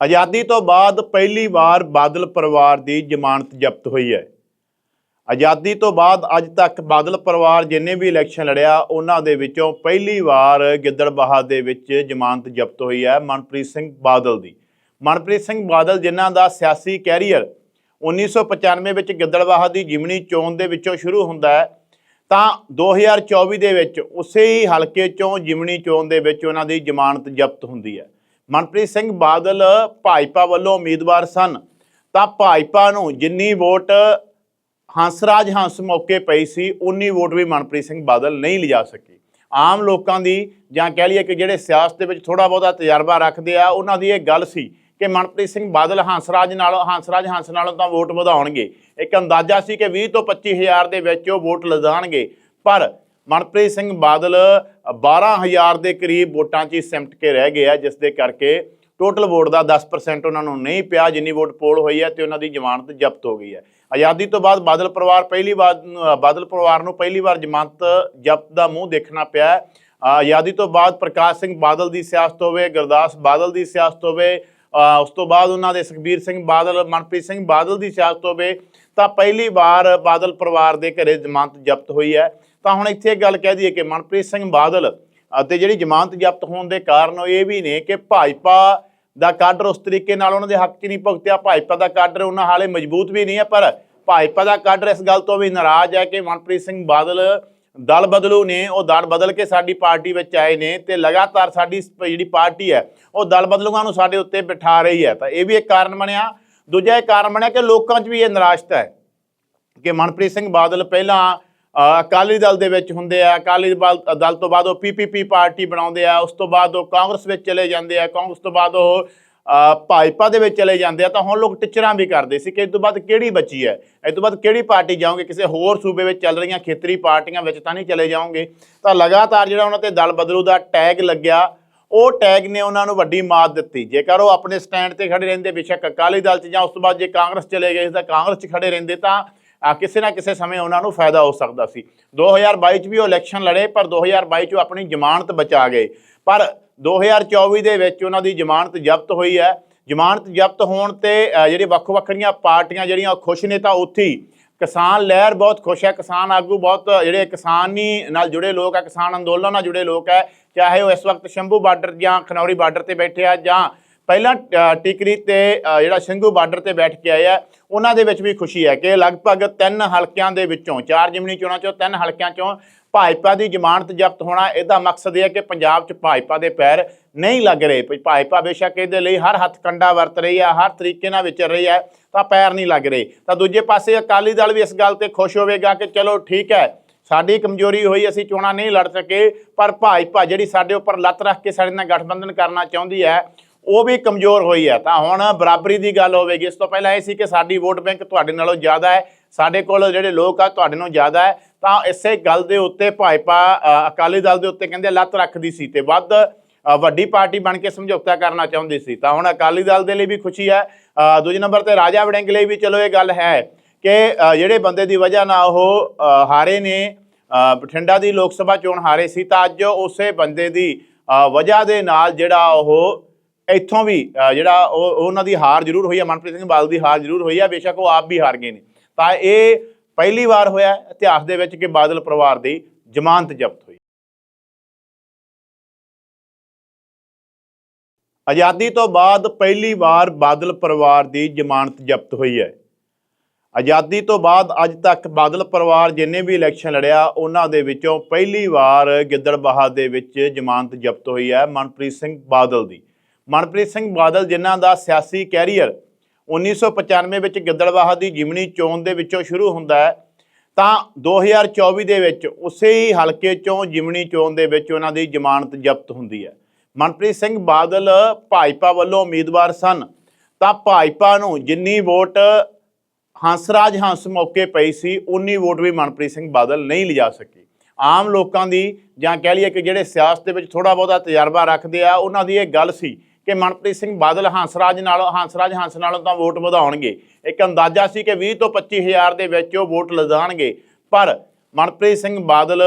ਆਜ਼ਾਦੀ ਤੋਂ ਬਾਅਦ ਪਹਿਲੀ ਵਾਰ ਬਾਦਲ ਪਰਿਵਾਰ ਦੀ ਜ਼ਮਾਨਤ ਜ਼ਬਤ ਹੋਈ ਹੈ। ਆਜ਼ਾਦੀ ਤੋਂ ਬਾਅਦ ਅੱਜ ਤੱਕ ਬਾਦਲ ਪਰਿਵਾਰ ਜਿੰਨੇ ਵੀ ਇਲੈਕਸ਼ਨ ਲੜਿਆ, ਉਹਨਾਂ ਦੇ ਵਿੱਚੋਂ ਪਹਿਲੀ ਵਾਰ ਗਿੱਦੜਬਾਹਾ ਦੇ ਵਿੱਚ ਜ਼ਮਾਨਤ ਜ਼ਬਤ ਹੋਈ ਹੈ ਮਨਪ੍ਰੀਤ ਸਿੰਘ ਬਾਦਲ ਦੀ। ਮਨਪ੍ਰੀਤ ਸਿੰਘ ਬਾਦਲ ਜਿਨ੍ਹਾਂ ਦਾ ਸਿਆਸੀ ਕੈਰੀਅਰ 1995 ਵਿੱਚ ਗਿੱਦੜਬਾਹਾ ਦੀ ਜਿਮਣੀ ਚੋਣ ਦੇ ਵਿੱਚੋਂ ਸ਼ੁਰੂ ਹੁੰਦਾ ਹੈ, ਤਾਂ 2024 ਦੇ ਵਿੱਚ ਉਸੇ ਹੀ ਹਲਕੇ ਚੋਂ ਜਿਮਣੀ ਚੋਣ ਦੇ ਵਿੱਚ ਉਹਨਾਂ ਦੀ ਜ਼ਮਾਨਤ ਜ਼ਬਤ ਹੁੰਦੀ ਹੈ। ਮਨਪ੍ਰੀਤ ਸਿੰਘ ਬਾਦਲ ਭਾਜਪਾ ਵੱਲੋਂ ਉਮੀਦਵਾਰ ਸਨ। ਤਾਂ ਭਾਜਪਾ ਨੂੰ ਜਿੰਨੀ ਵੋਟ ਹੰਸਰਾਜ ਹੰਸ ਮੌਕੇ ਪਈ ਸੀ, ਉਨੀ ਵੋਟ ਵੀ ਮਨਪ੍ਰੀਤ ਸਿੰਘ ਬਾਦਲ ਨਹੀਂ ਲਿਜਾ ਸਕੀ। ਆਮ ਲੋਕਾਂ ਦੀ ਜਾਂ ਕਹਿ ਲਈਏ ਕਿ ਜਿਹੜੇ ਸਿਆਸਤ ਦੇ ਵਿੱਚ ਥੋੜਾ ਬਹੁਤਾ ਤਜਰਬਾ ਰੱਖਦੇ ਆ, ਉਹਨਾਂ ਦੀ ਇਹ ਗੱਲ ਸੀ ਕਿ ਮਨਪ੍ਰੀਤ ਸਿੰਘ ਬਾਦਲ ਹੰਸਰਾਜ ਨਾਲੋਂ, ਹੰਸਰਾਜ ਹੰਸ ਨਾਲੋਂ ਤਾਂ ਵੋਟ ਵਧਾਉਣਗੇ। ਇੱਕ ਅੰਦਾਜ਼ਾ ਸੀ ਕਿ 20 ਤੋਂ 25 ਹਜ਼ਾਰ ਦੇ ਵਿੱਚ ਉਹ ਵੋਟ ਲਿਜਾਣਗੇ ਪਰ ਮਨਪ੍ਰੀਤ ਸਿੰਘ ਬਾਦਲ 12000 ਦੇ ਕਰੀਬ ਵੋਟਾਂ 'ਚ ਹੀ ਸਿਮਟ ਕੇ ਰਹਿ ਗਏ ਆ, ਜਿਸ ਦੇ ਕਰਕੇ ਟੋਟਲ ਵੋਟ ਦਾ 10% ਉਹਨਾਂ ਨੂੰ ਨਹੀਂ ਪਿਆ, ਜਿੰਨੀ ਵੋਟ ਪੋਲ ਹੋਈ ਹੈ ਤੇ ਉਹਨਾਂ ਦੀ ਜ਼ਮਾਨਤ ਜ਼ਬਤ ਹੋ ਗਈ ਹੈ। ਆਜ਼ਾਦੀ ਤੋਂ ਬਾਅਦ ਬਾਦਲ ਪਰਿਵਾਰ ਪਹਿਲੀ ਵਾਰ ਬਾਦਲ ਪਰਿਵਾਰ ਨੂੰ ਪਹਿਲੀ ਵਾਰ ਜ਼ਮਾਨਤ ਜ਼ਬਤ ਦਾ ਮੂੰਹ ਦੇਖਣਾ ਪਿਆ ਆਜ਼ਾਦੀ ਤੋਂ ਬਾਅਦ ਪ੍ਰਕਾਸ਼ ਸਿੰਘ ਬਾਦਲ ਦੀ ਸਿਆਸਤ ਹੋਵੇ, ਗੁਰਦਾਸ ਬਾਦਲ ਦੀ ਸਿਆਸਤ ਹੋਵੇ ਉਸ ਤੋਂ ਬਾਅਦ ਉਹਨਾਂ ਦੇ ਸੁਖਬੀਰ ਸਿੰਘ ਬਾਦਲ, ਮਨਪ੍ਰੀਤ ਸਿੰਘ ਬਾਦਲ ਦੀ ਸਿਆਸਤ ਹੋਵੇ, ਤਾਂ ਪਹਿਲੀ ਵਾਰ ਬਾਦਲ ਪਰਿਵਾਰ ਦੇ ਘਰੇ ਜ਼ਮਾਨਤ ਜ਼ਬਤ ਹੋਈ ਹੈ। ਤਾਂ ਹੁਣ ਇੱਥੇ ਇੱਕ ਗੱਲ ਕਹਿ ਦਈਏ ਕਿ ਮਨਪ੍ਰੀਤ ਸਿੰਘ ਬਾਦਲ ਅਤੇ ਜਿਹੜੀ ਜ਼ਮਾਨਤ ਜ਼ਬਤ ਹੋਣ ਦੇ ਕਾਰਨ ਉਹ ਇਹ ਵੀ ਨੇ ਕਿ ਭਾਜਪਾ ਦਾ ਕਾਡਰ ਉਸ ਤਰੀਕੇ ਨਾਲ ਉਹਨਾਂ ਦੇ ਹੱਕ 'ਚ ਨਹੀਂ ਭੁਗਤਿਆ, ਭਾਜਪਾ ਦਾ ਕਾਡਰ ਉਹਨਾਂ ਹਾਲੇ ਮਜ਼ਬੂਤ ਵੀ ਨਹੀਂ ਹੈ, ਪਰ ਭਾਜਪਾ ਦਾ ਕਾਡਰ ਇਸ ਗੱਲ ਤੋਂ ਵੀ ਨਾਰਾਜ਼ ਹੈ ਕਿ ਮਨਪ੍ਰੀਤ ਸਿੰਘ ਬਾਦਲ ਦਲ ਬਦਲੂ ਨੇ, ਉਹ ਦਲ ਬਦਲ ਕੇ ਸਾਡੀ ਪਾਰਟੀ ਵਿੱਚ ਆਏ ਨੇ ਤੇ ਲਗਾਤਾਰ ਸਾਡੀ ਸ- ਜਿਹੜੀ ਪਾਰਟੀ ਹੈ, ਉਹ ਦਲ ਬਦਲੂਆਂ ਨੂੰ ਸਾਡੇ ਉੱਤੇ ਬਿਠਾ ਰਹੀ ਹੈ। ਤਾਂ ਇਹ ਵੀ ਇੱਕ ਕਾਰਨ ਬਣਿਆ। ਦੂਜਾ ਇਹ ਕਾਰਨ ਬਣਿਆ ਕਿ ਲੋਕਾਂ 'ਚ ਵੀ ਇਹ ਨਿਰਾਸ਼ਤਾ ਹੈ ਕਿ ਮਨਪ੍ਰੀਤ ਸਿੰਘ ਬਾਦਲ ਪਹਿਲਾਂ ਅਕਾਲੀ ਦਲ ਦੇ ਵਿੱਚ ਹੁੰਦੇ ਆ, ਅਕਾਲੀ ਦਲ ਦਲ ਤੋਂ ਬਾਅਦ ਉਹ ਪੀਪੀਪੀ ਪਾਰਟੀ ਬਣਾਉਂਦੇ ਆ, ਉਸ ਤੋਂ ਬਾਅਦ ਉਹ ਕਾਂਗਰਸ ਵਿੱਚ ਚਲੇ ਜਾਂਦੇ ਆ, ਕਾਂਗਰਸ ਤੋਂ ਬਾਅਦ ਉਹ ਭਾਜਪਾ ਦੇ ਵਿੱਚ ਚਲੇ ਜਾਂਦੇ ਆ, ਤਾਂ ਹੁਣ ਲੋਕ ਟਿਚਰਾਂ ਵੀ ਕਰਦੇ ਸੀ ਕਿ ਇਸ ਤੋਂ ਬਾਅਦ ਕਿਹੜੀ ਬਚੀ ਹੈ? ਇਸ ਤੋਂ ਬਾਅਦ ਕਿਹੜੀ ਪਾਰਟੀ ਜਾਓਗੇ ਕਿਸੇ ਹੋਰ ਸੂਬੇ ਵਿੱਚ ਚੱਲ ਰਹੀਆਂ ਖੇਤਰੀ ਪਾਰਟੀਆਂ ਵਿੱਚ ਤਾਂ ਨਹੀਂ ਚਲੇ ਜਾਓਗੇ ਤਾਂ ਲਗਾਤਾਰ ਜਿਹੜਾ ਉਹਨਾਂ ਤੇ ਦਲ ਬਦਲੂ ਦਾ ਟੈਗ ਲੱਗਿਆ, ਉਹ ਟੈਗ ਨੇ ਉਹਨਾਂ ਨੂੰ ਵੱਡੀ ਮਾਤ ਦਿੱਤੀ। ਜੇਕਰ ਉਹ ਆਪਣੇ ਸਟੈਂਡ ਤੇ ਖੜੇ ਰਹਿੰਦੇ, ਬੇਸ਼ੱਕ ਅਕਾਲੀ ਦਲ 'ਚ ਜਾਂ ਉਸ ਤੋਂ ਬਾਅਦ ਜੇ ਕਾਂਗਰਸ ਚਲੇ ਗਏ ਤਾਂ ਕਾਂਗਰਸ 'ਚ ਖੜੇ ਰਹਿੰਦੇ ਤਾਂ ਕਿਸੇ ਨਾ ਕਿਸੇ ਸਮੇਂ ਉਹਨਾਂ ਨੂੰ ਫਾਇਦਾ ਹੋ ਸਕਦਾ ਸੀ। 2022 'ਚ ਵੀ ਉਹ ਇਲੈਕਸ਼ਨ ਲੜੇ ਪਰ 2022 'ਚ ਉਹ ਆਪਣੀ ਜ਼ਮਾਨਤ ਬਚਾ ਗਏ। ਪਰ 2024 ਦੇ ਵਿੱਚ ਉਹਨਾਂ ਦੀ ਜ਼ਮਾਨਤ ਜ਼ਬਤ ਹੋਈ ਹੈ। ਜ਼ਮਾਨਤ ਜ਼ਬਤ ਹੋਣ ਤੇ ਅ, ਜਿਹੜੇ ਵੱਖ ਵੱਖਰੀਆਂ ਪਾਰਟੀਆਂ ਜਿਹੜੀਆਂ ਉਹ ਖੁਸ਼ ਨੇ ਤਾਂ ਉੱਥੇ ਹੀ। ਕਿਸਾਨ ਲਹਿਰ ਬਹੁਤ ਖੁਸ਼ ਹੈ। ਕਿਸਾਨ ਆਗੂ ਬਹੁਤ ਜਿਹੜੇ ਕਿਸਾਨੀ ਨਾਲ ਜੁੜੇ ਲੋਕ ਆ ਕਿਸਾਨ ਅੰਦੋਲਨ ਨਾਲ ਜੁੜੇ ਲੋਕ ਹੈ। ਚਾਹੇ ਉਹ ਇਸ ਵਕਤ ਸ਼ੰਭੂ ਬਾਰਡਰ ਜਾਂ ਖਨੌਰੀ ਬਾਰਡਰ ਤੇ ਬੈਠੇ ਆ ਜਾਂ ਪਹਿਲਾਂ ਟਿਕਰੀ ਤੇ ਜਿਹੜਾ ਸਿੰਘੂ ਬਾਰਡਰ ਤੇ ਬੈਠ ਕੇ ਆਏ ਆ, ਉਹਨਾਂ ਦੇ ਵਿੱਚ ਵੀ ਖੁਸ਼ੀ ਹੈ ਕਿ ਲਗਭਗ ਤਿੰਨ ਹਲਕਿਆਂ ਦੇ ਵਿੱਚੋਂ, ਚਾਰ ਜਿਮਨੀ ਚੋਣਾਂ ਚੋਂ, ਤਿੰਨ ਹਲਕਿਆਂ ਚੋਂ ਭਾਜਪਾ ਦੀ ਜ਼ਮਾਨਤ ਜ਼ਬਤ ਹੋਣਾ, ਇਹਦਾ ਮਕਸਦ ਇਹ ਹੈ ਕਿ ਪੰਜਾਬ 'ਚ ਭਾਜਪਾ ਦੇ ਪੈਰ ਨਹੀਂ ਲੱਗ ਰਹੇ। ਭਾਜਪਾ ਬੇਸ਼ੱਕ ਇਹਦੇ ਲਈ ਹਰ ਹੱਥ ਕੰਡਾ ਵਰਤ ਰਹੀ ਹੈ, ਹਰ ਤਰੀਕੇ ਨਾਲ ਵਿਚਰ ਰਹੀ ਹੈ, ਤਾਂ ਪੈਰ ਨਹੀਂ ਲੱਗ ਰਹੇ। ਤਾਂ ਦੂਜੇ ਪਾਸੇ ਅਕਾਲੀ ਦਲ ਵੀ ਇਸ ਗੱਲ ਤੇ ਖੁਸ਼ ਹੋਵੇਗਾ ਕਿ ਚਲੋ ਠੀਕ ਹੈ, ਸਾਡੀ ਕਮਜ਼ੋਰੀ ਹੋਈ, ਅਸੀਂ ਚੋਣਾਂ ਨਹੀਂ ਲੜ ਸਕੇ, ਪਰ ਭਾਜਪਾ ਜਿਹੜੀ ਸਾਡੇ ਉੱਪਰ ਲੱਤ ਰੱਖ ਕੇ ਸਾਡੇ ਨਾਲ ਗਠਬੰਧਨ ਕਰਨਾ ਚਾਹੁੰਦੀ ਹੈ ਉਹ ਵੀ ਕਮਜ਼ੋਰ ਹੋਈ ਹੈ ਤਾਂ ਹੁਣ ਬਰਾਬਰੀ ਦੀ ਗੱਲ ਹੋਵੇਗੀ। ਇਸ ਤੋਂ ਪਹਿਲਾਂ ਇਹ ਸੀ ਕਿ ਸਾਡੀ ਵੋਟ ਬੈਂਕ ਤੁਹਾਡੇ ਨਾਲੋਂ ਜ਼ਿਆਦਾ ਹੈ। ਸਾਡੇ ਕੋਲ ਜਿਹੜੇ ਲੋਕ ਆ, ਤੁਹਾਡੇ ਨਾਲੋਂ ਜ਼ਿਆਦਾ ਹੈ। ਤਾਂ ਇਸੇ ਗੱਲ ਦੇ ਉੱਤੇ ਭਾਜਪਾ ਅਕਾਲੀ ਦਲ ਦੇ ਉੱਤੇ ਕਹਿੰਦੇ ਲੱਤ ਰੱਖਦੀ ਸੀ ਤੇ ਵੱਧ ਵੱਡੀ ਪਾਰਟੀ ਬਣ ਕੇ ਸਮਝੌਤਾ ਕਰਨਾ ਚਾਹੁੰਦੀ ਸੀ। ਤਾਂ ਹੁਣ ਅਕਾਲੀ ਦਲ ਦੇ ਲਈ ਵੀ ਖੁਸ਼ੀ ਹੈ। ਦੂਜੇ ਨੰਬਰ ਤੇ ਰਾਜਾ ਵੜਿੰਗ ਲਈ ਵੀ ਚਲੋ ਇਹ ਗੱਲ ਹੈ ਕਿ ਜਿਹੜੇ ਬੰਦੇ ਦੀ ਵਜ੍ਹਾ ਨਾਲ ਉਹ ਹਾਰੇ ਨੇ ਬਠਿੰਡਾ ਦੀ ਲੋਕ ਸਭਾ ਚੋਣ ਹਾਰੇ ਸੀ, ਤਾਂ ਅੱਜ ਉਸੇ ਬੰਦੇ ਦੀ ਵਜ੍ਹਾ ਦੇ ਨਾਲ ਜਿਹੜਾ ਉਹ ਇੱਥੋਂ ਵੀ ਜਿਹੜਾ ਉਹ ਉਹਨਾਂ ਦੀ ਹਾਰ ਜ਼ਰੂਰ ਹੋਈ ਹੈ ਮਨਪ੍ਰੀਤ ਸਿੰਘ ਬਾਦਲ ਦੀ ਹਾਰ ਜ਼ਰੂਰ ਹੋਈ ਹੈ ਬੇਸ਼ੱਕ ਉਹ ਆਪ ਵੀ ਹਾਰ ਗਏ ਨੇ। ਤਾਂ ਇਹ ਪਹਿਲੀ ਵਾਰ ਹੋਇਆ ਇਤਿਹਾਸ ਦੇ ਵਿੱਚ ਕਿ ਬਾਦਲ ਪਰਿਵਾਰ ਦੀ ਜ਼ਮਾਨਤ ਜ਼ਬਤ ਹੋਈ। ਆਜ਼ਾਦੀ ਤੋਂ ਬਾਅਦ ਪਹਿਲੀ ਵਾਰ ਬਾਦਲ ਪਰਿਵਾਰ ਦੀ ਜ਼ਮਾਨਤ ਜ਼ਬਤ ਹੋਈ ਹੈ। ਆਜ਼ਾਦੀ ਤੋਂ ਬਾਅਦ ਅੱਜ ਤੱਕ ਬਾਦਲ ਪਰਿਵਾਰ ਜਿੰਨੇ ਵੀ ਇਲੈਕਸ਼ਨ ਲੜਿਆ, ਉਹਨਾਂ ਦੇ ਵਿੱਚੋਂ ਪਹਿਲੀ ਵਾਰ ਗਿੱਦੜਬਾਹਾ ਦੇ ਵਿੱਚ ਜ਼ਮਾਨਤ ਜ਼ਬਤ ਹੋਈ ਹੈ ਮਨਪ੍ਰੀਤ ਸਿੰਘ ਬਾਦਲ ਦੀ। ਮਨਪ੍ਰੀਤ ਸਿੰਘ ਬਾਦਲ, ਜਿਨ੍ਹਾਂ ਦਾ ਸਿਆਸੀ ਕੈਰੀਅਰ 1995 ਵਿੱਚ ਗਿੱਦੜਬਾਹਾ ਦੀ ਜਿਮਣੀ ਚੋਣ ਦੇ ਵਿੱਚੋਂ ਸ਼ੁਰੂ ਹੁੰਦਾ ਹੈ, ਤਾਂ 2024 ਦੇ ਵਿੱਚ ਉਸੇ ਹੀ ਹਲਕੇ ਚੋਂ ਜਿਮਣੀ ਚੋਣ ਦੇ ਵਿੱਚ ਉਹਨਾਂ ਦੀ ਜ਼ਮਾਨਤ ਜ਼ਬਤ ਹੁੰਦੀ ਹੈ। ਮਨਪ੍ਰੀਤ ਸਿੰਘ ਬਾਦਲ ਭਾਜਪਾ ਵੱਲੋਂ ਉਮੀਦਵਾਰ ਸਨ, ਤਾਂ ਭਾਜਪਾ ਨੂੰ ਜਿੰਨੀ ਵੋਟ ਹੰਸਰਾਜ ਹੰਸ ਮੌਕੇ ਪਈ ਸੀ, ਉਨੀ ਵੋਟ ਵੀ ਮਨਪ੍ਰੀਤ ਸਿੰਘ ਬਾਦਲ ਨਹੀਂ ਲਿਜਾ ਸਕੇ। ਆਮ ਲੋਕਾਂ ਦੀ ਜਾਂ ਕਹਿ ਲਈਏ ਕਿ ਜਿਹੜੇ ਸਿਆਸਤ ਦੇ ਵਿੱਚ ਥੋੜਾ ਬਹੁਤਾ ਤਜਰਬਾ ਰੱਖਦੇ ਆ, ਉਹਨਾਂ ਦੀ ਇਹ ਗੱਲ ਸੀ ਕਿ ਮਨਪ੍ਰੀਤ ਸਿੰਘ ਬਾਦਲ ਹੰਸਰਾਜ ਨਾਲੋਂ, ਹੰਸਰਾਜ ਹੰਸ ਨਾਲੋਂ ਤਾਂ ਵੋਟ ਵਧਾਉਣਗੇ। ਇੱਕ ਅੰਦਾਜ਼ਾ ਸੀ ਕਿ 20 ਤੋਂ 25 ਹਜ਼ਾਰ ਦੇ ਵਿੱਚ ਉਹ ਵੋਟ ਲਿਜਾਣਗੇ ਪਰ ਮਨਪ੍ਰੀਤ ਸਿੰਘ ਬਾਦਲ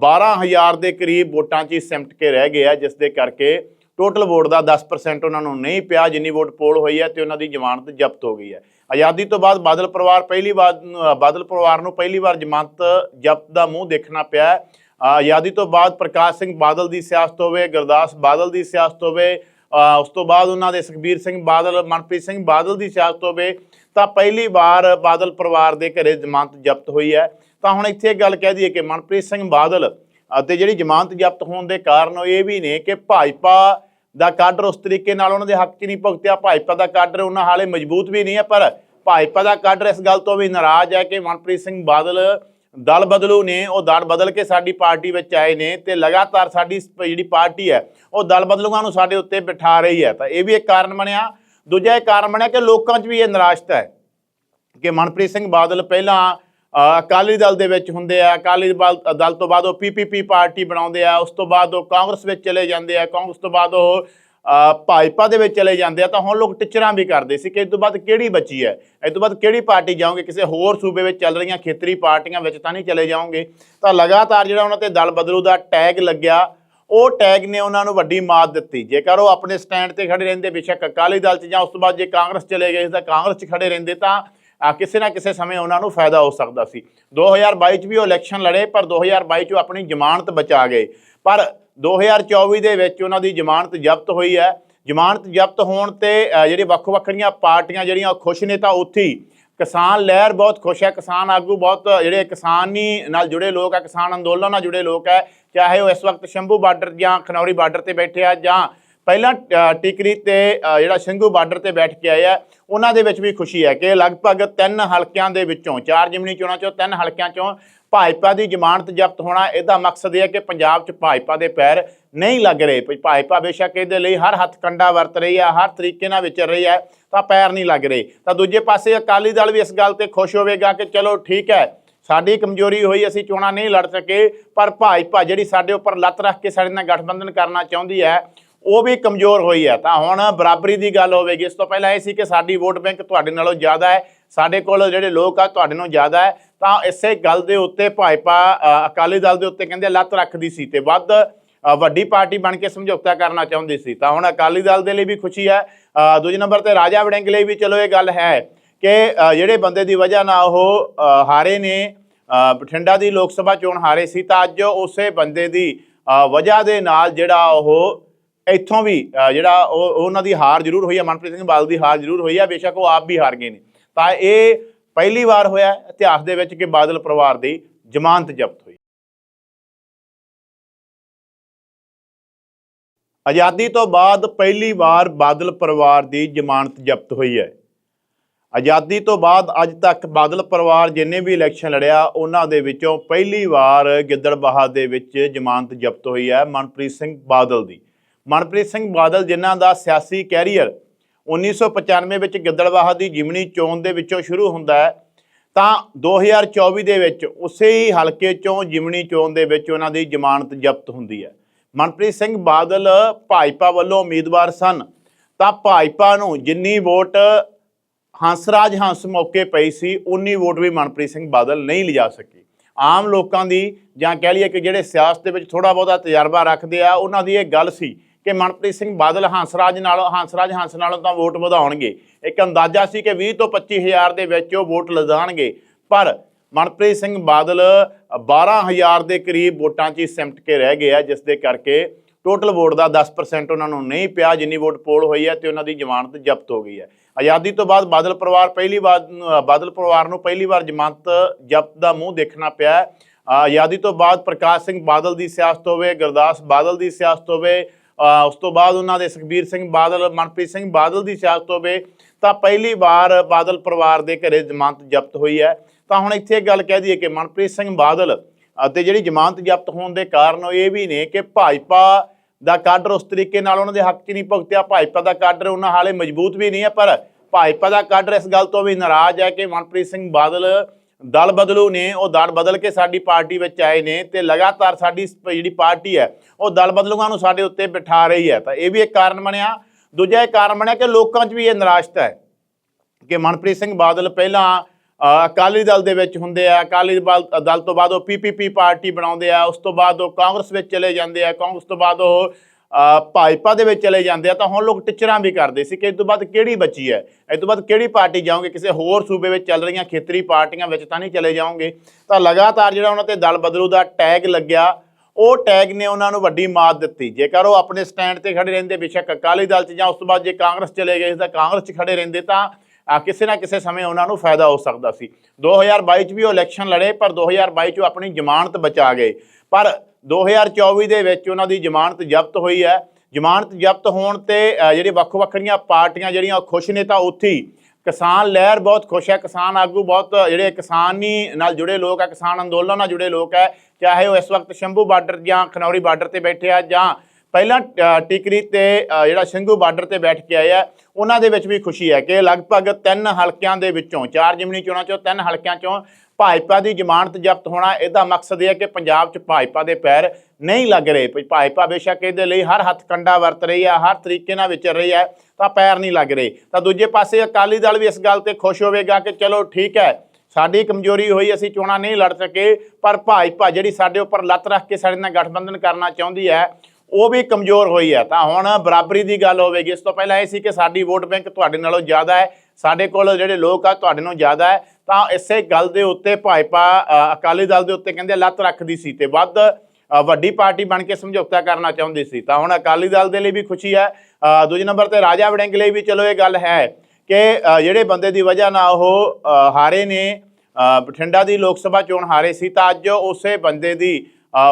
12000 ਦੇ ਕਰੀਬ ਵੋਟਾਂ 'ਚ ਹੀ ਸਿਮਟ ਕੇ ਰਹਿ ਗਏ ਆ, ਜਿਸ ਦੇ ਕਰਕੇ ਟੋਟਲ ਵੋਟ ਦਾ 10% ਉਹਨਾਂ ਨੂੰ ਨਹੀਂ ਪਿਆ, ਜਿੰਨੀ ਵੋਟ ਪੋਲ ਹੋਈ ਹੈ ਤੇ ਉਹਨਾਂ ਦੀ ਜ਼ਮਾਨਤ ਜ਼ਬਤ ਹੋ ਗਈ ਹੈ। ਆਜ਼ਾਦੀ ਤੋਂ ਬਾਅਦ ਬਾਦਲ ਪਰਿਵਾਰ ਪਹਿਲੀ ਵਾਰ, ਬਾਦਲ ਪਰਿਵਾਰ ਨੂੰ ਪਹਿਲੀ ਵਾਰ ਜ਼ਮਾਨਤ ਜ਼ਬਤ ਦਾ ਮੂੰਹ ਦੇਖਣਾ ਪਿਆ। ਆਜ਼ਾਦੀ ਤੋਂ ਬਾਅਦ ਪ੍ਰਕਾਸ਼ ਸਿੰਘ ਬਾਦਲ ਦੀ ਸਿਆਸਤ ਹੋਵੇ, ਗੁਰਦਾਸ ਬਾਦਲ ਦੀ ਸਿਆਸਤ ਹੋਵੇ ਉਸ ਤੋਂ ਬਾਅਦ ਉਹਨਾਂ ਦੇ ਸੁਖਬੀਰ ਸਿੰਘ ਬਾਦਲ, ਮਨਪ੍ਰੀਤ ਸਿੰਘ ਬਾਦਲ ਦੀ ਸਿਆਸਤ ਹੋਵੇ, ਤਾਂ ਪਹਿਲੀ ਵਾਰ ਬਾਦਲ ਪਰਿਵਾਰ ਦੇ ਘਰੇ ਜ਼ਮਾਨਤ ਜ਼ਬਤ ਹੋਈ ਹੈ। ਤਾਂ ਹੁਣ ਇੱਥੇ ਇੱਕ ਗੱਲ ਕਹਿ ਦਈਏ ਕਿ ਮਨਪ੍ਰੀਤ ਸਿੰਘ ਬਾਦਲ ਅਤੇ ਜਿਹੜੀ ਜ਼ਮਾਨਤ ਜ਼ਬਤ ਹੋਣ ਦੇ ਕਾਰਨ ਉਹ ਇਹ ਵੀ ਨੇ ਕਿ ਭਾਜਪਾ ਦਾ ਕਾਡਰ ਉਸ ਤਰੀਕੇ ਨਾਲ ਉਹਨਾਂ ਦੇ ਹੱਕ 'ਚ ਨਹੀਂ ਭੁਗਤਿਆ। ਭਾਜਪਾ ਦਾ ਕਾਡਰ ਉਹਨਾਂ ਹਾਲੇ ਮਜ਼ਬੂਤ ਵੀ ਨਹੀਂ ਹੈ, ਪਰ ਭਾਜਪਾ ਦਾ ਕਾਡਰ ਇਸ ਗੱਲ ਤੋਂ ਵੀ ਨਾਰਾਜ਼ ਹੈ ਕਿ ਮਨਪ੍ਰੀਤ ਸਿੰਘ ਬਾਦਲ ਦਲ ਬਦਲੂ ਨੇ, ਉਹ ਦਲ ਬਦਲ ਕੇ ਸਾਡੀ ਪਾਰਟੀ ਵਿੱਚ ਆਏ ਨੇ ਤੇ ਲਗਾਤਾਰ ਸਾਡੀ ਜਿਹੜੀ ਪਾਰਟੀ ਹੈ, ਉਹ ਦਲ ਬਦਲੂਆਂ ਨੂੰ ਸਾਡੇ ਉੱਤੇ ਬਿਠਾ ਰਹੀ ਹੈ। ਤਾਂ ਇਹ ਵੀ ਇੱਕ ਕਾਰਨ ਬਣਿਆ। ਦੂਜਾ ਇਹ ਕਾਰਨ ਬਣਿਆ ਕਿ ਲੋਕਾਂ 'ਚ ਵੀ ਇਹ ਨਿਰਾਸ਼ਤਾ ਹੈ ਕਿ ਮਨਪ੍ਰੀਤ ਸਿੰਘ ਬਾਦਲ ਪਹਿਲਾਂ ਅਕਾਲੀ ਦਲ ਦੇ ਵਿੱਚ ਹੁੰਦੇ ਆ, ਅਕਾਲੀ ਬਲ- ਦਲ ਤੋਂ ਬਾਅਦ ਉਹ ਪੀਪੀਪੀ ਪਾਰਟੀ ਬਣਾਉਂਦੇ ਆ, ਉਸ ਤੋਂ ਬਾਅਦ ਉਹ ਕਾਂਗਰਸ ਵਿੱਚ ਚਲੇ ਜਾਂਦੇ ਆ, ਕਾਂਗਰਸ ਤੋਂ ਬਾਅਦ ਉਹ ਭਾਜਪਾ ਦੇ ਵਿੱਚ ਚਲੇ ਜਾਂਦੇ ਆ, ਤਾਂ ਹੁਣ ਲੋਕ ਟਿਚਰਾਂ ਵੀ ਕਰਦੇ ਸੀ ਕਿ ਇਸ ਤੋਂ ਬਾਅਦ ਕਿਹੜੀ ਬੱਚੀ ਹੈ? ਇਸ ਤੋਂ ਬਾਅਦ ਕਿਹੜੀ ਪਾਰਟੀ ਜਾਓਗੇ ਕਿਸੇ ਹੋਰ ਸੂਬੇ ਵਿੱਚ ਚੱਲ ਰਹੀਆਂ ਖੇਤਰੀ ਪਾਰਟੀਆਂ ਵਿੱਚ ਤਾਂ ਨਹੀਂ ਚਲੇ ਜਾਓਗੇ ਤਾਂ ਲਗਾਤਾਰ ਜਿਹੜਾ ਉਹਨਾਂ ਤੇ ਦਲ ਬਦਲੂ ਦਾ ਟੈਗ ਲੱਗਿਆ, ਉਹ ਟੈਗ ਨੇ ਉਹਨਾਂ ਨੂੰ ਵੱਡੀ ਮਾਤ ਦਿੱਤੀ। ਜੇਕਰ ਉਹ ਆਪਣੇ ਸਟੈਂਡ ਤੇ ਖੜੇ ਰਹਿੰਦੇ, ਬੇਸ਼ੱਕ ਅਕਾਲੀ ਦਲ 'ਚ ਜਾਂ ਉਸ ਤੋਂ ਬਾਅਦ ਜੇ ਕਾਂਗਰਸ ਚਲੇ ਗਏ ਤਾਂ ਕਾਂਗਰਸ 'ਚ ਖੜੇ ਰਹਿੰਦੇ, ਤਾਂ ਕਿਸੇ ਨਾ ਕਿਸੇ ਸਮੇਂ ਉਹਨਾਂ ਨੂੰ ਫਾਇਦਾ ਹੋ ਸਕਦਾ ਸੀ। 2022 'ਚ ਵੀ ਉਹ ਇਲੈਕਸ਼ਨ ਲੜੇ, ਪਰ 2022 'ਚ ਉਹ ਆਪਣੀ ਜ਼ਮਾਨਤ ਬਚਾ ਗਏ। ਪਰ 2024 ਦੇ ਵਿੱਚ ਉਹਨਾਂ ਦੀ ਜ਼ਮਾਨਤ ਜ਼ਬਤ ਹੋਈ ਹੈ। ਜ਼ਮਾਨਤ ਜ਼ਬਤ ਹੋਣ ਤੇ ਜਿਹੜੀ ਵੱਖੋ ਵੱਖਰੀਆਂ ਪਾਰਟੀਆਂ ਜਿਹੜੀਆਂ ਉਹ ਖੁਸ਼ ਨੇ ਤਾਂ ਉੱਥੇ ਹੀ। ਕਿਸਾਨ ਲਹਿਰ ਬਹੁਤ ਖੁਸ਼ ਹੈ। ਕਿਸਾਨ ਆਗੂ ਬਹੁਤ, ਜਿਹੜੇ ਕਿਸਾਨੀ ਨਾਲ ਜੁੜੇ ਲੋਕ ਆ ਕਿਸਾਨ ਅੰਦੋਲਨ ਨਾਲ ਜੁੜੇ ਲੋਕ ਹੈ। ਚਾਹੇ ਉਹ ਇਸ ਵਕਤ ਸ਼ੰਭੂ ਬਾਰਡਰ ਜਾਂ ਖਨੌਰੀ ਬਾਰਡਰ ਤੇ ਬੈਠੇ ਆ ਜਾਂ ਪਹਿਲਾਂ ਟਿਕਰੀ ਤੇ ਜਿਹੜਾ ਸਿੰਘੂ ਬਾਰਡਰ ਤੇ ਬੈਠ ਕੇ ਆਏ ਆ, ਉਹਨਾਂ ਦੇ ਵਿੱਚ ਵੀ ਖੁਸ਼ੀ ਹੈ ਕਿ ਲਗਭਗ ਤਿੰਨ ਹਲਕਿਆਂ ਦੇ ਵਿੱਚੋਂ, ਚਾਰ ਜਿਮਨੀ ਚੋਣਾਂ ਚੋਂ ਤਿੰਨ ਹਲਕਿਆਂ ਚੋਂ ਭਾਜਪਾ ਦੀ ਜ਼ਮਾਨਤ ਜ਼ਬਤ ਹੋਣਾ, ਇਹਦਾ ਮਕਸਦ ਇਹ ਹੈ ਕਿ ਪੰਜਾਬ 'ਚ ਭਾਜਪਾ ਦੇ ਪੈਰ ਨਹੀਂ ਲੱਗ ਰਹੇ। ਭਾਜਪਾ ਬੇਸ਼ੱਕ ਇਹਦੇ ਲਈ ਹਰ ਹੱਥ ਕੰਡਾ ਵਰਤ ਰਹੀ ਹੈ ਹਰ ਤਰੀਕੇ ਨਾਲ ਵਿਚਰ ਰਹੀ ਹੈ ਤਾਂ ਪੈਰ ਨਹੀਂ ਲੱਗ ਰਹੇ। ਤਾਂ ਦੂਜੇ ਪਾਸੇ ਅਕਾਲੀ ਦਲ ਵੀ ਇਸ ਗੱਲ ਤੇ ਖੁਸ਼ ਹੋਵੇਗਾ ਕਿ ਚਲੋ ਠੀਕ ਹੈ, ਸਾਡੀ ਕਮਜ਼ੋਰੀ ਹੋਈ, ਅਸੀਂ ਚੋਣਾਂ ਨਹੀਂ ਲੜ ਸਕੇ, ਪਰ ਭਾਜਪਾ ਜਿਹੜੀ ਸਾਡੇ ਉੱਪਰ ਲੱਤ ਰੱਖ ਕੇ ਸਾਡੇ ਨਾਲ ਗਠਬੰਧਨ ਕਰਨਾ ਚਾਹੁੰਦੀ ਹੈ ਉਹ ਵੀ ਕਮਜ਼ੋਰ ਹੋਈ ਹੈ। ਤਾਂ ਹੁਣ ਬਰਾਬਰੀ ਦੀ ਗੱਲ ਹੋਵੇਗੀ। ਇਸ ਤੋਂ ਪਹਿਲਾਂ ਇਹ ਸੀ ਕਿ ਸਾਡੀ ਵੋਟ ਬੈਂਕ ਤੁਹਾਡੇ ਨਾਲੋਂ ਜ਼ਿਆਦਾ ਹੈ। ਸਾਡੇ ਕੋਲ ਜਿਹੜੇ ਲੋਕ ਆ, ਤੁਹਾਡੇ ਨਾਲੋਂ ਜ਼ਿਆਦਾ ਹੈ। ਤਾਂ ਇਸੇ ਗੱਲ ਦੇ ਉੱਤੇ ਭਾਜਪਾ ਅਕਾਲੀ ਦਲ ਦੇ ਉੱਤੇ ਕਹਿੰਦੇ ਲੱਤ ਰੱਖਦੀ ਸੀ ਤੇ ਵੱਧ ਵੱਡੀ ਪਾਰਟੀ ਬਣ ਕੇ ਸਮਝੌਤਾ ਕਰਨਾ ਚਾਹੁੰਦੀ ਸੀ। ਤਾਂ ਹੁਣ ਅਕਾਲੀ ਦਲ ਦੇ ਲਈ ਵੀ ਖੁਸ਼ੀ ਹੈ। ਦੂਜੇ ਨੰਬਰ ਤੇ ਰਾਜਾ ਵੜਿੰਗ ਲਈ ਵੀ ਚਲੋ ਇਹ ਗੱਲ ਹੈ ਕਿ ਜਿਹੜੇ ਬੰਦੇ ਦੀ ਵਜ੍ਹਾ ਨਾਲ ਉਹ ਹਾਰੇ ਨੇ ਬਠਿੰਡਾ ਦੀ ਲੋਕ ਸਭਾ ਚੋਣ ਹਾਰੇ ਸੀ। ਤਾਂ ਅੱਜ ਉਸੇ ਬੰਦੇ ਦੀ ਵਜ੍ਹਾ ਦੇ ਨਾਲ ਜਿਹੜਾ ਉਹ ਇੱਥੋਂ ਵੀ ਜਿਹੜਾ ਉਹ ਉਹਨਾਂ ਦੀ ਹਾਰ ਜ਼ਰੂਰ ਹੋਈ ਹੈ ਮਨਪ੍ਰੀਤ ਸਿੰਘ ਬਾਦਲ ਦੀ ਹਾਰ ਜ਼ਰੂਰ ਹੋਈ ਹੈ ਬੇਸ਼ੱਕ ਉਹ ਆਪ ਵੀ ਹਾਰ ਗਏ ਨੇ। ਤਾਂ ਇਹ ਪਹਿਲੀ ਵਾਰ ਹੋਇਆ ਇਤਿਹਾਸ ਦੇ ਵਿੱਚ ਕਿ ਬਾਦਲ ਪਰਿਵਾਰ ਦੀ ਜ਼ਮਾਨਤ ਜ਼ਬਤ ਹੋਈ। ਆਜ਼ਾਦੀ ਤੋਂ ਬਾਅਦ ਪਹਿਲੀ ਵਾਰ ਬਾਦਲ ਪਰਿਵਾਰ ਦੀ ਜ਼ਮਾਨਤ ਜ਼ਬਤ ਹੋਈ ਹੈ। ਆਜ਼ਾਦੀ ਤੋਂ ਬਾਅਦ ਅੱਜ ਤੱਕ ਬਾਦਲ ਪਰਿਵਾਰ ਜਿੰਨੇ ਵੀ ਇਲੈਕਸ਼ਨ ਲੜਿਆ, ਉਹਨਾਂ ਦੇ ਵਿੱਚੋਂ ਪਹਿਲੀ ਵਾਰ ਗਿੱਦੜਬਾਹਾ ਦੇ ਵਿੱਚ ਜ਼ਮਾਨਤ ਜ਼ਬਤ ਹੋਈ ਹੈ ਮਨਪ੍ਰੀਤ ਸਿੰਘ ਬਾਦਲ ਦੀ। ਮਨਪ੍ਰੀਤ ਸਿੰਘ ਬਾਦਲ, ਜਿਨ੍ਹਾਂ ਦਾ ਸਿਆਸੀ ਕੈਰੀਅਰ 1995 ਵਿੱਚ ਗਿੱਦੜਬਾਹਾ ਦੀ ਜਿਮਨੀ ਚੋਣ ਦੇ ਵਿੱਚੋਂ ਸ਼ੁਰੂ ਹੁੰਦਾ ਹੈ, ਤਾਂ 2024 ਦੇ ਵਿੱਚ ਉਸੇ ਹੀ ਹਲਕੇ ਚੋਂ ਜਿਮਨੀ ਚੋਣ ਦੇ ਵਿੱਚ ਉਹਨਾਂ ਦੀ ਜ਼ਮਾਨਤ ਜ਼ਬਤ ਹੁੰਦੀ ਹੈ। ਮਨਪ੍ਰੀਤ ਸਿੰਘ ਬਾਦਲ ਭਾਜਪਾ ਵੱਲੋਂ ਉਮੀਦਵਾਰ ਸਨ, ਤਾਂ ਭਾਜਪਾ ਨੂੰ ਜਿੰਨੀ ਵੋਟ ਹੰਸਰਾਜ ਹੰਸ ਮੌਕੇ ਪਈ ਸੀ, ਉਨੀ ਵੋਟ ਵੀ ਮਨਪ੍ਰੀਤ ਸਿੰਘ ਬਾਦਲ ਨਹੀਂ ਲਿਜਾ ਸਕੀ। ਆਮ ਲੋਕਾਂ ਦੀ ਜਾਂ ਕਹਿ ਲਈਏ ਕਿ ਜਿਹੜੇ ਸਿਆਸਤ ਦੇ ਵਿੱਚ ਥੋੜਾ ਬਹੁਤਾ ਤਜਰਬਾ ਰੱਖਦੇ ਆ, ਉਹਨਾਂ ਦੀ ਇਹ ਗੱਲ ਸੀ ਕਿ ਮਨਪ੍ਰੀਤ ਸਿੰਘ ਬਾਦਲ ਹੰਸਰਾਜ ਨਾਲੋਂ, ਹੰਸਰਾਜ ਹੰਸ ਨਾਲੋਂ ਤਾਂ ਵੋਟ ਵਧਾਉਣਗੇ। ਇੱਕ ਅੰਦਾਜ਼ਾ ਸੀ ਕਿ 20 ਤੋਂ 25 ਹਜ਼ਾਰ ਦੇ ਵਿੱਚ ਉਹ ਵੋਟ ਲਜਾਣਗੇ ਪਰ ਮਨਪ੍ਰੀਤ ਸਿੰਘ ਬਾਦਲ 12000 ਦੇ ਕਰੀਬ ਵੋਟਾਂ 'ਚ ਹੀ ਸਿਮਟ ਕੇ ਰਹਿ ਗਏ ਆ, ਜਿਸ ਦੇ ਕਰਕੇ ਟੋਟਲ ਵੋਟ ਦਾ 10% ਉਹਨਾਂ ਨੂੰ ਨਹੀਂ ਪਿਆ, ਜਿੰਨੀ ਵੋਟ ਪੋਲ ਹੋਈ ਹੈ ਤੇ ਉਹਨਾਂ ਦੀ ਜ਼ਮਾਨਤ ਜ਼ਬਤ ਹੋ ਗਈ ਹੈ। ਆਜ਼ਾਦੀ ਤੋਂ ਬਾਅਦ ਬਾਦਲ ਪਰਿਵਾਰ ਪਹਿਲੀ ਵਾਰ, ਬਾਦਲ ਪਰਿਵਾਰ ਨੂੰ ਪਹਿਲੀ ਵਾਰ ਜ਼ਮਾਨਤ ਜ਼ਬਤ ਦਾ ਮੂੰਹ ਦੇਖਣਾ ਪਿਆ। ਆਜ਼ਾਦੀ ਤੋਂ ਬਾਅਦ ਪ੍ਰਕਾਸ਼ ਸਿੰਘ ਬਾਦਲ ਦੀ ਸਿਆਸਤ ਹੋਵੇ, ਗੁਰਦਾਸ ਬਾਦਲ ਦੀ ਸਿਆਸਤ ਹੋਵੇ ਉਸ ਤੋਂ ਬਾਅਦ ਉਹਨਾਂ ਦੇ ਸੁਖਬੀਰ ਸਿੰਘ ਬਾਦਲ, ਮਨਪ੍ਰੀਤ ਸਿੰਘ ਬਾਦਲ ਦੀ ਸਿਆਸਤ ਹੋਵੇ, ਤਾਂ ਪਹਿਲੀ ਵਾਰ ਬਾਦਲ ਪਰਿਵਾਰ ਦੇ ਘਰੇ ਜ਼ਮਾਨਤ ਜ਼ਬਤ ਹੋਈ ਹੈ। ਤਾਂ ਹੁਣ ਇੱਥੇ ਇੱਕ ਗੱਲ ਕਹਿ ਦਈਏ ਕਿ ਮਨਪ੍ਰੀਤ ਸਿੰਘ ਬਾਦਲ ਅਤੇ ਜਿਹੜੀ ਜ਼ਮਾਨਤ ਜ਼ਬਤ ਹੋਣ ਦੇ ਕਾਰਨ ਉਹ ਇਹ ਵੀ ਨੇ ਕਿ ਭਾਜਪਾ ਦਾ ਕਾਡਰ ਉਸ ਤਰੀਕੇ ਨਾਲ ਉਹਨਾਂ ਦੇ ਹੱਕ 'ਚ ਨਹੀਂ ਭੁਗਤਿਆ, ਭਾਜਪਾ ਦਾ ਕਾਡਰ ਉਹਨਾਂ ਹਾਲੇ ਮਜ਼ਬੂਤ ਵੀ ਨਹੀਂ ਹੈ, ਪਰ ਭਾਜਪਾ ਦਾ ਕਾਡਰ ਇਸ ਗੱਲ ਤੋਂ ਵੀ ਨਾਰਾਜ਼ ਹੈ ਕਿ ਮਨਪ੍ਰੀਤ ਸਿੰਘ ਬਾਦਲ ਦਲ ਬਦਲੂ ਨੇ, ਉਹ ਦਲ ਬਦਲ ਕੇ ਸਾਡੀ ਪਾਰਟੀ ਵਿੱਚ ਆਏ ਨੇ ਤੇ ਲਗਾਤਾਰ ਸਾਡੀ ਜਿਹੜੀ ਪਾਰਟੀ ਹੈ, ਉਹ ਦਲ ਬਦਲੂਆਂ ਨੂੰ ਸਾਡੇ ਉੱਤੇ ਬਿਠਾ ਰਹੀ ਹੈ। ਤਾਂ ਇਹ ਵੀ ਇੱਕ ਕਾਰਨ ਬਣਿਆ। ਦੂਜਾ ਇਹ ਕਾਰਨ ਬਣਿਆ ਕਿ ਲੋਕਾਂ 'ਚ ਵੀ ਇਹ ਨਿਰਾਸ਼ਤਾ ਹੈ ਕਿ ਮਨਪ੍ਰੀਤ ਸਿੰਘ ਬਾਦਲ ਪਹਿਲਾਂ ਅਕਾਲੀ ਦਲ ਦੇ ਵਿੱਚ ਹੁੰਦੇ ਆ, ਅਕਾਲੀ ਬਲ- ਦਲ ਤੋਂ ਬਾਅਦ ਉਹ ਪੀਪੀਪੀ ਪਾਰਟੀ ਬਣਾਉਂਦੇ ਆ, ਉਸ ਤੋਂ ਬਾਅਦ ਉਹ ਕਾਂਗਰਸ ਵਿੱਚ ਚਲੇ ਜਾਂਦੇ ਆ, ਕਾਂਗਰਸ ਤੋਂ ਬਾਅਦ ਉਹ ਭਾਜਪਾ ਦੇ ਵਿੱਚ ਚਲੇ ਜਾਂਦੇ ਆ, ਤਾਂ ਹੁਣ ਲੋਕ ਟਿਚਰਾਂ ਵੀ ਕਰਦੇ ਸੀ ਕਿ ਇਸ ਤੋਂ ਬਾਅਦ ਕਿਹੜੀ ਬਚੀ ਹੈ? ਇਸ ਤੋਂ ਬਾਅਦ ਕਿਹੜੀ ਪਾਰਟੀ ਜਾਓਗੇ ਕਿਸੇ ਹੋਰ ਸੂਬੇ ਵਿੱਚ ਚੱਲ ਰਹੀਆਂ ਖੇਤਰੀ ਪਾਰਟੀਆਂ ਵਿੱਚ ਤਾਂ ਨਹੀਂ ਚਲੇ ਜਾਓਗੇ ਤਾਂ ਲਗਾਤਾਰ ਜਿਹੜਾ ਉਹਨਾਂ ਤੇ ਦਲ ਬਦਲੂ ਦਾ ਟੈਗ ਲੱਗਿਆ, ਉਹ ਟੈਗ ਨੇ ਉਹਨਾਂ ਨੂੰ ਵੱਡੀ ਮਾਤ ਦਿੱਤੀ। ਜੇਕਰ ਉਹ ਆਪਣੇ ਸਟੈਂਡ ਤੇ ਖੜੇ ਰਹਿੰਦੇ, ਬੇਸ਼ੱਕ ਅਕਾਲੀ ਦਲ 'ਚ ਜਾਂ ਉਸ ਤੋਂ ਬਾਅਦ ਜੇ ਕਾਂਗਰਸ ਚਲੇ ਗਏ ਤਾਂ ਕਾਂਗਰਸ 'ਚ ਖੜੇ ਰਹਿੰਦੇ ਤਾਂ ਕਿਸੇ ਨਾ ਕਿਸੇ ਸਮੇਂ ਉਹਨਾਂ ਨੂੰ ਫਾਇਦਾ ਹੋ ਸਕਦਾ ਸੀ। 2022 'ਚ ਵੀ ਉਹ ਇਲੈਕਸ਼ਨ ਲੜੇ, ਪਰ 2022 'ਚ ਉਹ ਆਪਣੀ ਜ਼ਮਾਨਤ ਬਚਾ ਗਏ। ਪਰ 2024 ਦੇ ਵਿੱਚ ਉਹਨਾਂ ਦੀ ਜ਼ਮਾਨਤ ਜ਼ਬਤ ਹੋਈ ਹੈ। ਜ਼ਮਾਨਤ ਜ਼ਬਤ ਹੋਣ ਤੇ ਜਿਹੜੀ ਜਿਹੜੇ ਵੱਖ ਵੱਖਰੀਆਂ ਪਾਰਟੀਆਂ ਜਿਹੜੀਆਂ ਉਹ ਖੁਸ਼ ਨੇ ਤਾਂ ਉੱਥੇ ਹੀ। ਕਿਸਾਨ ਲਹਿਰ ਬਹੁਤ ਖੁਸ਼ ਹੈ। ਕਿਸਾਨ ਆਗੂ ਬਹੁਤ ਜਿਹੜੇ ਕਿਸਾਨੀ ਨਾਲ ਜੁੜੇ ਲੋਕ ਆ ਕਿਸਾਨ ਅੰਦੋਲਨ ਨਾਲ ਜੁੜੇ ਲੋਕ ਹੈ। ਚਾਹੇ ਉਹ ਇਸ ਵਕਤ ਸ਼ੰਭੂ ਬਾਰਡਰ ਜਾਂ ਖਨੌਰੀ ਬਾਰਡਰ ਤੇ ਬੈਠੇ ਆ ਜਾਂ ਪਹਿਲਾਂ ਟਿਕਰੀ ਤੇ ਜਿਹੜਾ ਸਿੰਘੂ ਬਾਰਡਰ ਤੇ ਬੈਠ ਕੇ ਆਏ ਆ, ਉਹਨਾਂ ਦੇ ਵਿੱਚ ਵੀ ਖੁਸ਼ੀ ਹੈ ਕਿ ਲਗਭਗ ਤਿੰਨ ਹਲਕਿਆਂ ਦੇ ਵਿੱਚੋਂ, ਚਾਰ ਜਿਮਨੀ ਚੋਣਾਂ ਚੋਂ, ਤਿੰਨ ਹਲਕਿਆਂ ਚੋਂ ਭਾਜਪਾ ਦੀ ਜ਼ਮਾਨਤ ਜ਼ਬਤ ਹੋਣਾ, ਇਹਦਾ ਮਕਸਦ ਇਹ ਹੈ ਕਿ ਪੰਜਾਬ 'ਚ ਭਾਜਪਾ ਦੇ ਪੈਰ ਨਹੀਂ ਲੱਗ ਰਹੇ। ਭਾਜਪਾ ਬੇਸ਼ੱਕ ਇਹਦੇ ਲਈ ਹਰ ਹੱਥ ਕੰਡਾ ਵਰਤ ਰਹੀ ਹੈ ਹਰ ਤਰੀਕੇ ਨਾਲ ਵਿਚਰ ਰਹੀ ਹੈ ਤਾਂ ਪੈਰ ਨਹੀਂ ਲੱਗ ਰਹੇ। ਤਾਂ ਦੂਜੇ ਪਾਸੇ ਅਕਾਲੀ ਦਲ ਵੀ ਇਸ ਗੱਲ ਤੇ ਖੁਸ਼ ਹੋਵੇਗਾ ਕਿ ਚਲੋ ਠੀਕ ਹੈ, ਸਾਡੀ ਕਮਜ਼ੋਰੀ ਹੋਈ, ਅਸੀਂ ਚੋਣਾਂ ਨਹੀਂ ਲੜ ਸਕੇ, ਪਰ ਭਾਜਪਾ ਜਿਹੜੀ ਸਾਡੇ ਉੱਪਰ ਲੱਤ ਰੱਖ ਕੇ ਸਾਡੇ ਨਾਲ ਗਠਬੰਧਨ ਕਰਨਾ ਚਾਹੁੰਦੀ ਹੈ ਉਹ ਵੀ ਕਮਜ਼ੋਰ ਹੋਈ ਹੈ ਤਾਂ ਹੁਣ ਬਰਾਬਰੀ ਦੀ ਗੱਲ ਹੋਵੇਗੀ। ਇਸ ਤੋਂ ਪਹਿਲਾਂ ਇਹ ਸੀ ਕਿ ਸਾਡੀ ਵੋਟ ਬੈਂਕ ਤੁਹਾਡੇ ਨਾਲੋਂ ਜ਼ਿਆਦਾ ਹੈ। ਸਾਡੇ ਕੋਲ ਜਿਹੜੇ ਲੋਕ ਆ, ਤੁਹਾਡੇ ਨਾਲੋਂ ਜ਼ਿਆਦਾ ਹੈ। ਤਾਂ ਇਸੇ ਗੱਲ ਦੇ ਉੱਤੇ ਭਾਜਪਾ ਅਕਾਲੀ ਦਲ ਦੇ ਉੱਤੇ ਕਹਿੰਦੇ ਲੱਤ ਰੱਖਦੀ ਸੀ ਤੇ ਵੱਧ ਵੱਡੀ ਪਾਰਟੀ ਬਣ ਕੇ ਸਮਝੌਤਾ ਕਰਨਾ ਚਾਹੁੰਦੀ ਸੀ। ਤਾਂ ਹੁਣ ਅਕਾਲੀ ਦਲ ਦੇ ਲਈ ਵੀ ਖੁਸ਼ੀ ਹੈ। ਦੂਜੇ ਨੰਬਰ ਤੇ ਰਾਜਾ ਵੜਿੰਗ ਲਈ ਵੀ ਚਲੋ ਇਹ ਗੱਲ ਹੈ ਕਿ ਜਿਹੜੇ ਬੰਦੇ ਦੀ ਵਜ੍ਹਾ ਨਾਲ ਉਹ ਹਾਰੇ ਨੇ ਬਠਿੰਡਾ ਦੀ ਲੋਕ ਸਭਾ ਚੋਣ ਹਾਰੇ ਸੀ, ਤਾਂ ਅੱਜ ਉਸੇ ਬੰਦੇ ਦੀ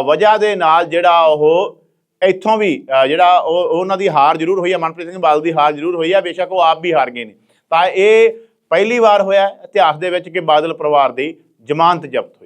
ਵਜ੍ਹਾ ਦੇ ਨਾਲ ਜਿਹੜਾ ਉਹ ਇੱਥੋਂ ਵੀ ਜਿਹੜਾ ਉਹ ਉਹਨਾਂ ਦੀ ਹਾਰ ਜ਼ਰੂਰ ਹੋਈ ਹੈ ਮਨਪ੍ਰੀਤ ਸਿੰਘ ਬਾਦਲ ਦੀ ਹਾਰ ਜ਼ਰੂਰ ਹੋਈ ਹੈ ਬੇਸ਼ੱਕ ਉਹ ਆਪ ਵੀ ਹਾਰ ਗਏ ਨੇ। ਤਾਂ ਇਹ ਪਹਿਲੀ ਵਾਰ ਹੋਇਆ, ਇਤਿਹਾਸ ਦੇ ਵਿੱਚ ਕਿ ਬਾਦਲ ਪਰਿਵਾਰ ਦੀ ਜ਼ਮਾਨਤ ਜ਼ਬਤ ਹੋਈ।